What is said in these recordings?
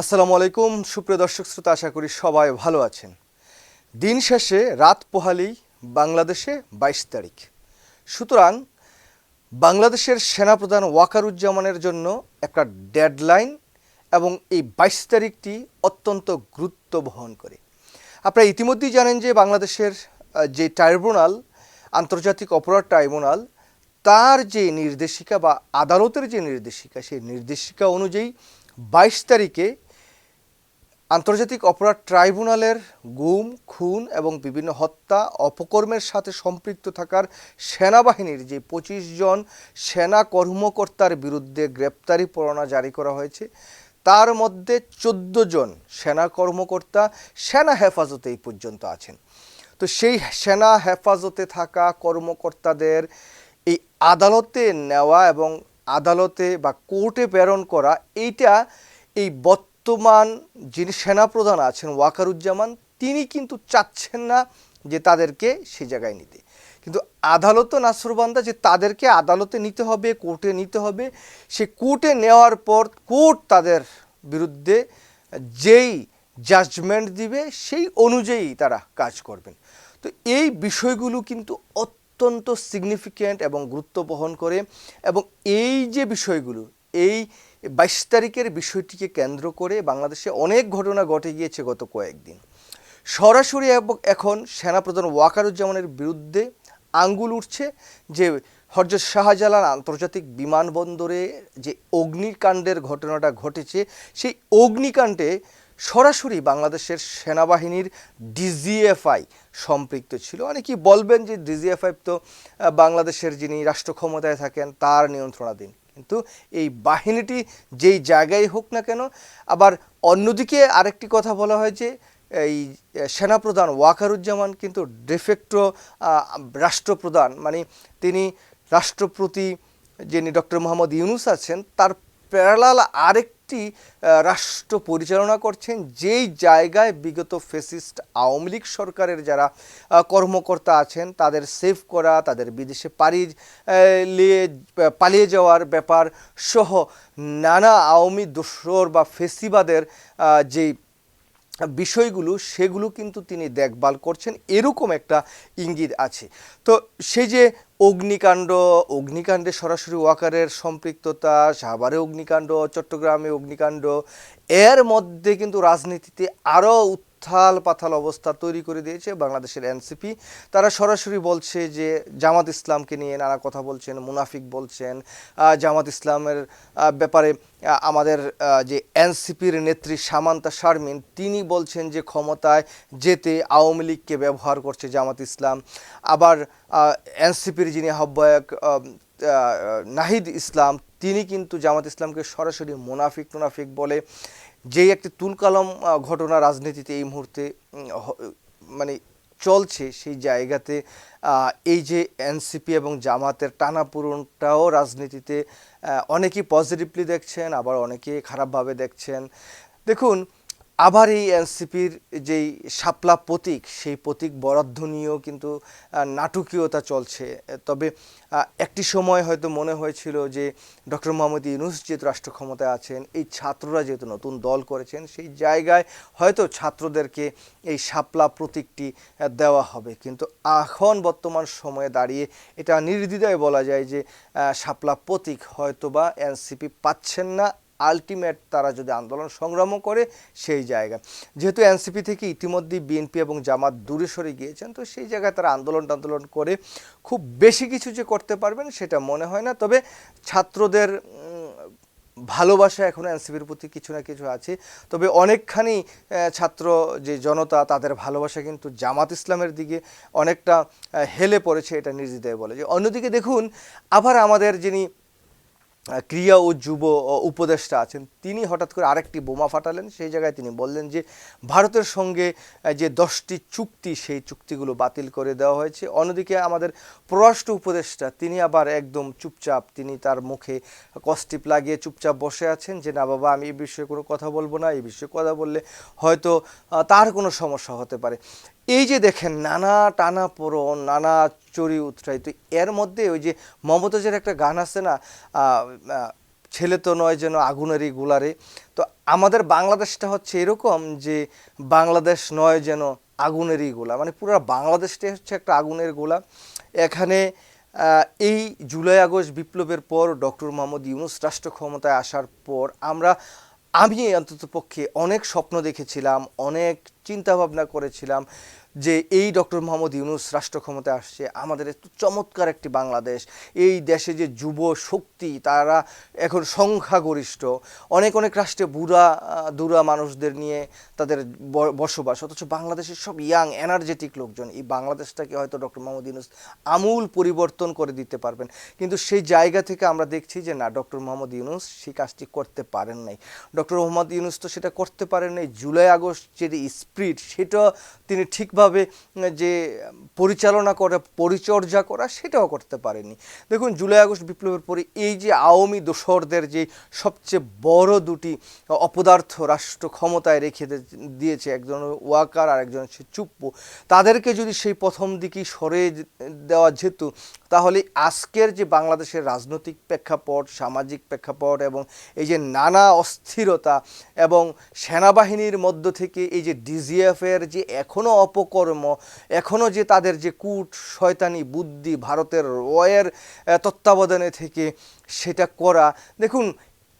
আসসালামু আলাইকুম, সুপ্রিয় দর্শক শ্রোতা, আশা করি সবাই ভালো আছেন। দিন শেষে রাত পোহালি বাংলাদেশে বাইশ তারিখ। সুতরাং বাংলাদেশের সেনাপ্রধান ওয়াকারুজ্জামানের জন্য একটা ডেডলাইন এবং এই বাইশ তারিখটি অত্যন্ত গুরুত্ব বহন করে। আপনারা ইতিমধ্যেই জানেন যে বাংলাদেশের যে ট্রাইব্যুনাল, আন্তর্জাতিক অপরাধ ট্রাইব্যুনাল, তার যে নির্দেশিকা বা আদালতের যে নির্দেশিকা, সেই নির্দেশিকা অনুযায়ী বাইশ তারিখে আন্তর্জাতিক অপরাধ ট্রাইব্যুনালের গুম, খুন এবং বিভিন্ন হত্যা অপকর্মের সাথে সম্পৃক্ত থাকার সেনাবাহিনীর যে পঁচিশ জন সেনা কর্মকর্তার বিরুদ্ধে গ্রেপ্তারি পরোয়ানা জারি করা হয়েছে, তার মধ্যে চোদ্দ জন সেনা কর্মকর্তা সেনা হেফাজতে এই পর্যন্ত আছেন। তো সেই সেনা হেফাজতে থাকা কর্মকর্তাদের এই আদালতে নেওয়া এবং আদালতে বা কোর্টে প্রেরণ করা, এইটা এই বর্তমান যিনি সেনাপ্রধান আছেন ওয়াকারুজ্জামান, তিনি কিন্তু চাচ্ছেন না যে তাদেরকে সে জায়গায় নিতে। কিন্তু আদালতও নাসরবান্দা যে তাদেরকে আদালতে নিতে হবে, কোর্টে নিতে হবে, সে কোর্টে নেওয়ার পর কোর্ট তাদের বিরুদ্ধে যেই জাজমেন্ট দিবে, সেই অনুযায়ী তারা কাজ করবেন। তো এই বিষয়গুলো কিন্তু অত্যন্ত সিগনিফিক্যান্ট এবং গুরুত্ব বহন করে এবং এই যে বিষয়গুলো, এই বাইশ তারিখের বিষয়টিকে কেন্দ্র করে বাংলাদেশে অনেক ঘটনা ঘটে গিয়েছে গত কয়েকদিন। সরাসরি এখন সেনাপ্রধান ওয়াকারুজ্জামানের বিরুদ্ধে আঙ্গুল উঠছে যে হরজত শাহজালাল আন্তর্জাতিক বিমানবন্দরে যে অগ্নিকাণ্ডের ঘটনাটা ঘটেছে, সেই অগ্নিকাণ্ডে সরাসরি বাংলাদেশের সেনাবাহিনীর ডিজিএফআই সম্পৃক্ত ছিল। অনেকেই বলবেন যে ডিজিএফআই তো বাংলাদেশের যিনি রাষ্ট্র ক্ষমতায় থাকেন, তার নিয়ন্ত্রণাধীন। কিন্তু এই বাহিনীটি যেই জায়গায় হোক না কেন, আবার অন্যদিকে আরেকটি কথা বলা হয় যে, এই সেনাপ্রধান ওয়াকারুজ্জামান কিন্তু ডেফেক্টো রাষ্ট্রপ্রধান। মানে তিনি রাষ্ট্রপতি যিনি ডক্টর মোহাম্মদ ইউনুস আছেন, তার প্যারালাল আরেকটি আহ, রাষ্ট্র পরিচালনা করছেন যেই জায়গায় বিগত ফেসিস্ট আওয়ামী লীগ সরকারের যারা কর্মকর্তা আছেন তাদের সেভ করা তাদের বিদেশে পাড়ি পালিয়ে যাওয়ার ব্যাপার সহ নানা আওয়ামী দোসর বা ফেসিবাদের যেই বিষয়গুলো, সেগুলো কিন্তু তিনি দেখভাল করছেন। এরকম একটা ইঙ্গিত আছে। তো সেই যে অগ্নিকাণ্ড, অগ্নিকাণ্ডে সরাসরি ওয়াকারের সম্পৃক্ততা, সাভারে অগ্নিকাণ্ড, চট্টগ্রামে অগ্নিকাণ্ড, এর মধ্যে কিন্তু রাজনীতিতে আরও উত্থাল পাথাল অবস্থা তৈরি করে দিয়েছে বাংলাদেশের এনসিপি। তারা সরাসরি বলছে যে জামাত ইসলামকে নিয়ে নানা কথা বলছেন মুনাফিক বলছেন। জামাত ইসলামের ব্যাপারে আমাদের যে এনসিপির নেত্রী সামান্তা শারমিন তিনি বলছেন যে ক্ষমতায় যেতে আওয়ামী লীগকে ব্যবহার করছে জামাত ইসলাম। আবার এনসিপির যিনি আহ্বায়ক আহ, আহ, নাহিদ ইসলাম তিনি কিন্তু জামাত ইসলামকে সরাসরি মুনাফিক মুনাফিক বলে যেই একটি তুলকালম ঘটনা রাজনীতিতে এই মুহূর্তে মানে চলছে সেই জায়গাতে এই যে এনসিপি এবং জামাতের টানাপূরণটাও রাজনীতিতে অনেকেই পজিটিভলি দেখছেন, আবার অনেকে খারাপভাবে দেখছেন। দেখুন আবার এই এনসিপির যেই শাপলা প্রতীক, সেই প্রতীক বরাদ্দ নিয়েও কিন্তু নাটকীয়তা চলছে। তবে একটি সময় হয়তো মনে হয়েছিল যে ডক্টর মোহাম্মদ ইউনুস যেহেতু রাষ্ট্র ক্ষমতায় আছেন, এই ছাত্ররা যেহেতু নতুন দল করেছেন, সেই জায়গায় হয়তো ছাত্রদেরকে এই শাপলা প্রতীকটি দেওয়া হবে। কিন্তু এখন বর্তমান সময়ে দাঁড়িয়ে এটা নির্দ্বিধায় বলা যায় যে শাপলা প্রতীক হয়তোবা এনসিপি পাচ্ছেন না। আলটিমেট তারা যদি আন্দোলন সংগ্রামও করে সেই জায়গা। যেহেতু এনসিপি থেকে ইতিমধ্যেই বিএনপি এবং জামাত দূরে সরে গিয়েছেন, তো সেই জায়গায় তারা আন্দোলন টান্দোলন করে খুব বেশি কিছু যে করতে পারবেন সেটা মনে হয় না। তবে ছাত্রদের ভালোবাসা এখনও এনসিপির প্রতি কিছু না কিছু আছে। তবে অনেকখানি ছাত্র যে জনতা, তাদের ভালোবাসা কিন্তু জামাত ইসলামের দিকে অনেকটা হেলে পড়েছে, এটা নির্দ্বিধায় বলে। যে অন্যদিকে দেখুন, আবার আমাদের যিনি ক্রিয়া ও যুব উপদেষ্টা আছেন। তিনি হঠাৎ করে আরেকটি বোমা ফাটালেন। সেই জায়গায় তিনি বললেন যে, ভারতের সঙ্গে যে দশটি চুক্তি, সেই চুক্তিগুলো বাতিল করে দেওয়া হয়েছে। অন্যদিকে আমাদের পররাষ্ট্র উপদেষ্টা, তিনি আবার একদম চুপচাপ, তিনি তার মুখে কষ্টিপ লাগিয়ে চুপচাপ বসে আছেন যে, না বাবা, আমি এই বিষয়ে কোনো কথা বলব না, এই বিষয়ে কথা বললে হয়তো তার কোনো সমস্যা হতে পারে। এই যে দেখেন, নানা টানা পোড়ন নানা চড়ি উতরাই তো এর মধ্যে ওই যে মমতাজের একটা গান আছে না ছেলে তো নয় যেন আগুনেরই গুলারে। তো আমাদের বাংলাদেশটা হচ্ছে এরকম যে বাংলাদেশ নয় যেন আগুনেরই গোলা। মানে পুরো বাংলাদেশটাই হচ্ছে একটা আগুনের গোলা। এখানে এই জুলাই আগস্ট বিপ্লবের পর ডক্টর মোহাম্মদ ইউনুস রাষ্ট্র ক্ষমতায় আসার পর আমরা, আমি অন্তত পক্ষে অনেক স্বপ্ন দেখেছিলাম, অনেক চিন্তাভাবনা করেছিলাম। যে এই ডক্টর মোহাম্মদ ইউনুস রাষ্ট্র ক্ষমতায় আসছে, আমাদের চমৎকার একটি বাংলাদেশ। এই দেশে যে যুব শক্তি, তারা এখন সংখ্যাগরিষ্ঠ। অনেক অনেক রাষ্ট্রে বুড়া, দুরা মানুষদের নিয়ে তাদের বসবাস। অথচ বাংলাদেশের সব ইয়াং এনার্জেটিক লোকজন, এই বাংলাদেশটাকে হয়তো ডক্টর মোহাম্মদ ইউনুস আমূল পরিবর্তন করে দিতে পারবেন। কিন্তু সেই জায়গা থেকে আমরা দেখছি যে, না, ডক্টর মোহাম্মদ ইউনুস সেই কাজটি করতে পারেন নাই। ডক্টর মোহাম্মদ ইউনুস তো সেটা করতে পারেন নাই। জুলাই আগস্ট যে স্পিরিট, সেটা তিনি ঠিকভাবে উম, যে পরিচালনা করা পরিচর্যা করা সেটাও করতে পারেনি। দেখুন জুলাই আগস্ট বিপ্লবের পরে এই যে আওয়ামী দোসরদের যে সবচেয়ে বড় দুটি অপদার্থ রাষ্ট্র ক্ষমতায় রেখে দিয়েছে একজন ওয়াকার আর একজন হচ্ছে চুপ্পু তাদেরকে যদি সেই প্রথম দিকেই সরে দেওয়া যেত তাহলে আজকের যে বাংলাদেশের রাজনৈতিক প্রেক্ষাপট সামাজিক প্রেক্ষাপট এবং এই যে নানা অস্থিরতা এবং সেনাবাহিনীর মধ্য থেকে এই যে ডিজিএফের যে এখনও অপকর্ম এখনও যে তাদের যে কূট, শয়তানি বুদ্ধি, ভারতের রয়ের তত্ত্বাবধানে থেকে সেটা করা। দেখুন,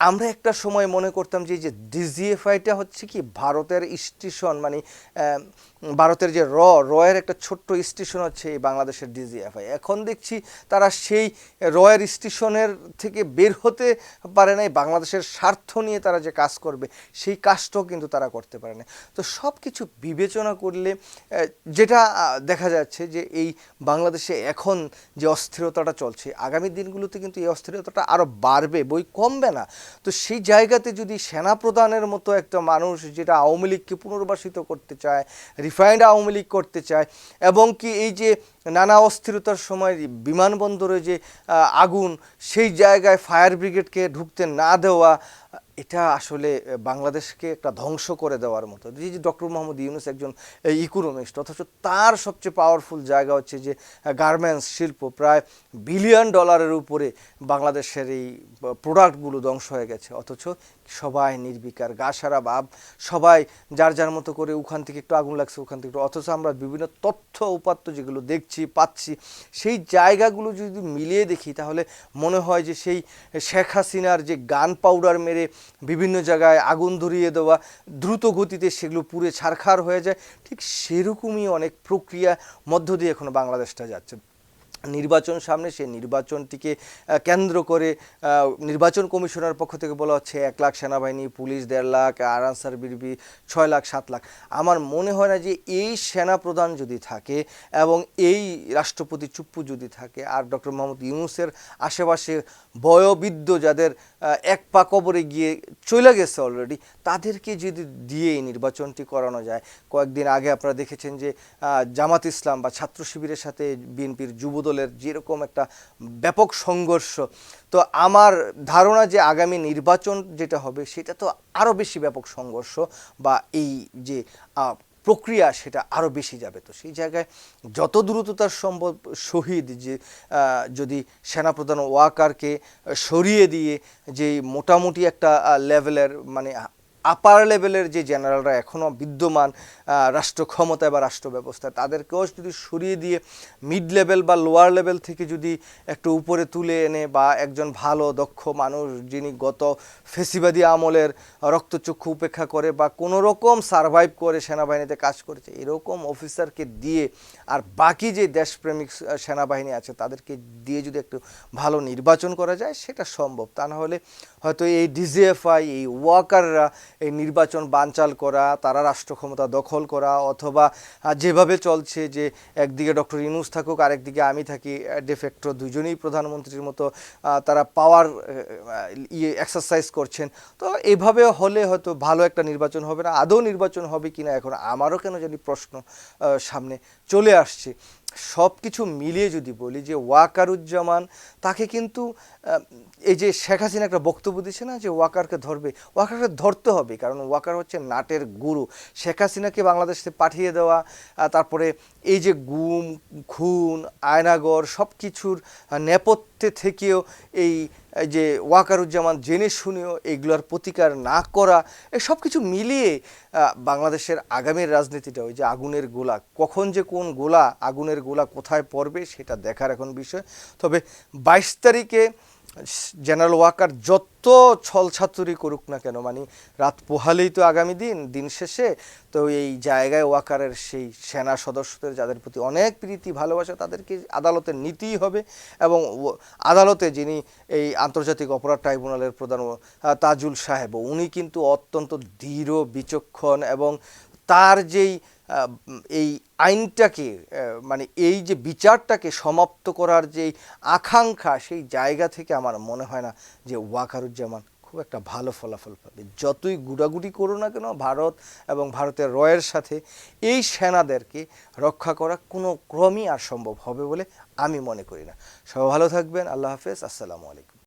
আমরা একটা সময় মনে করতাম যে যে ডিজিএফআইটা হচ্ছে কি, ভারতের স্টেশন মানে ভারতের যে র, রয়ের একটা ছোট্ট স্টেশন হচ্ছে এই বাংলাদেশের ডিজিএফআই এখন দেখছি তারা সেই রয়ের স্টেশনের থেকে বের হতে পারে নাই, বাংলাদেশের স্বার্থ নিয়ে তারা যে কাজ করবে, সেই কাজটাও কিন্তু তারা করতে পারে না তো সব কিছু বিবেচনা করলে যেটা দেখা যাচ্ছে যে এই বাংলাদেশে এখন যে অস্থিরতাটা চলছে, আগামী দিনগুলোতে কিন্তু এই অস্থিরতাটা আরও বাড়বে, বই কমবে না। তো সেই জায়গাতে যদি সেনা প্রধানের মতো একটা মানুষ, যেটা আওয়ামী লীগকে পুনর্বাসিত করতে চায় রিফাইন্ড আওয়ামী লীগ করতে চায়, এবং কি এই যে নানা অস্থিরতার সময় বিমানবন্দরে যে আগুন, সেই জায়গায় ফায়ার ব্রিগেডকে ঢুকতে না দেওয়া এটা আসলে বাংলাদেশকে একটা ধ্বংস করে দেওয়ার মতো। যে ডক্টর মোহাম্মদ ইউনুস একজন ইকোনমিস্ট, অথচ তার সবচেয়ে পাওয়ারফুল জায়গা হচ্ছে যে গার্মেন্টস শিল্প, প্রায় বিলিয়ন ডলারের উপরে বাংলাদেশের এই প্রোডাক্টগুলো ধ্বংস হয়ে গেছে। অথচ সবাই নির্বিকার, গা সারা ভাব সবাই যার যার মতো করে ওখান থেকে একটু আগুন লাগছে, ওখান থেকে অথচ আমরা বিভিন্ন তথ্য উপাত্ত যেগুলো দেখছি, পাচ্ছি, সেই জায়গাগুলো যদি মিলিয়ে দেখি, তাহলে মনে হয় যে সেই শেখ হাসিনার যে গান পাউডার মেরে বিভিন্ন জায়গায় আগুন ধরিয়ে দেওয়া, দ্রুত গতিতে সেগুলো পুড়ে ছারখার হয়ে যায়, ঠিক সেরকমই অনেক প্রক্রিয়া মধ্য দিয়ে এখন বাংলাদেশটা যাচ্ছে। নির্বাচন সামনে, সেই নির্বাচনটিকে কেন্দ্র করে নির্বাচন কমিশনের পক্ষ থেকে বলা হচ্ছে এক লাখ সেনাবাহিনী, পুলিশ দেড় লাখ, আর আনসার বিরবি ছয় লাখ, সাত লাখ। আমার মনে হয় না যে এই সেনা প্রধান যদি থাকে এবং এই রাষ্ট্রপতি চুপ্পু যদি থাকে, আর ডক্টর মোহাম্মদ ইউনুসের আশেপাশে বয়োবৃদ্ধ যাদের এক পা কবরে গিয়ে চলে গেছে অলরেডি তাদেরকে যদি দিয়ে এই নির্বাচনটি করানো যায়। কয়েকদিন আগে আপনারা দেখেছেন যে জামাত ইসলাম বা ছাত্র শিবিরের সাথে বিএনপির যুবদলের যেরকম একটা ব্যাপক সংঘর্ষ, তো আমার ধারণা যে আগামী নির্বাচন যেটা হবে সেটা তো আরও বেশি ব্যাপক সংঘর্ষ বা এই যে প্রক্রিয়া সেটা আরও বেশি যাবে। তো সেই জায়গায় যত দ্রুততার সম্ভব শহীদ যে যদি সেনাপ্রধান ওয়াকারকে সরিয়ে দিয়ে যে মোটামুটি একটা লেভেলের মানে আপার লেভেলের যে জেনারেলরা এখনও বিদ্যমান রাষ্ট্র ক্ষমতায় বা রাষ্ট্র ব্যবস্থায় তাদেরকেও যদি সরিয়ে দিয়ে মিড লেভেল বা লোয়ার লেভেল থেকে যদি একটু উপরে তুলে এনে বা একজন ভালো, দক্ষ মানুষ যিনি গত ফেসিবাদী আমলের রক্তচক্ষু উপেক্ষা করে বা কোনো রকম সারভাইভ করে সেনাবাহিনীতে কাজ করেছে, এরকম অফিসারকে দিয়ে আর বাকি যে দেশপ্রেমিক সেনাবাহিনী আছে, তাদেরকে দিয়ে যদি একটু ভালো নির্বাচন করা যায়, সেটা সম্ভব। তা না হলে হয়তো এই ডিজিএফআই এই ওয়াকাররা এই নির্বাচন বানচাল করা, তারা রাষ্ট্র ক্ষমতা দখল করা অথবা যেভাবে চলছে যে একদিকে ডক্টর ইনুস থাকুক, আরেকদিকে আমি থাকি ডেফেক্টো দুজনেই প্রধানমন্ত্রীর মতো তারা পাওয়ার ইয়ে এক্সারসাইজ করছেন। তো এভাবে হলে হয়তো ভালো একটা নির্বাচন হবে না, আদৌ নির্বাচন হবে কিনা এখন আমারও কেন জানি প্রশ্ন সামনে চলে আসছে। সব কিছু মিলিয়ে যদি বলি যে ওয়াকারুজ্জামান তাকে কিন্তু এই যে শেখ হাসিনা একটা বক্তব্য দিচ্ছে না যে ওয়াকারকে ধরবে, ওয়াকারকে ধরতে হবে, কারণ ওয়াকার হচ্ছে নাটের গুরু। শেখ হাসিনাকে বাংলাদেশে পাঠিয়ে দেওয়া তারপরে এই যে গুম, খুন আয়নাগর সব কিছুর নেপথ্যে থেকেও এই এই যে ওয়াকারুজ্জামান জেনে শুনেও এগুলোর প্রতিকার না করা সব কিছু মিলিয়ে বাংলাদেশের আগামীর রাজনীতিটা, ওই যে আগুনের গোলা, কখন যে কোন গোলা, আগুনের গোলা কোথায় পড়বে সেটা দেখার এখন বিষয়। তবে বাইশ তারিখে জেনারেল ওয়াকার যত ছলছাতুরি করুক না কেন মানে রাত পোহালেই তো আগামী দিন দিন শেষে, তো এই জায়গায় ওয়াকারের সেই সেনা সদস্যদের যাদের প্রতি অনেক প্রীতি, ভালোবাসা, তাদেরকে আদালতে নিতেই হবে এবং আদালতে যিনি এই আন্তর্জাতিক অপরাধ ট্রাইব্যুনালের প্রধান তাজুল সাহেব, উনি কিন্তু অত্যন্ত দৃঢ়, বিচক্ষণ এবং তার যেই এই আইনটাকে মানে এই যে বিচারটাকে সমাপ্ত করার যেই আকাঙ্ক্ষা, সেই জায়গা থেকে আমার মনে হয় না যে ওয়াকারুজ্জামান খুব একটা ভালো ফলাফল পাবে। যতই গুড়াগুড়ি করো না কেন, ভারত এবং ভারতের রয়ের সাথে এই সেনাদেরকে রক্ষা করা কোনো ক্রমই আর সম্ভব হবে বলে আমি মনে করি না। সবাই ভালো থাকবেন, আল্লাহ হাফেজ, আসসালামু আলাইকুম।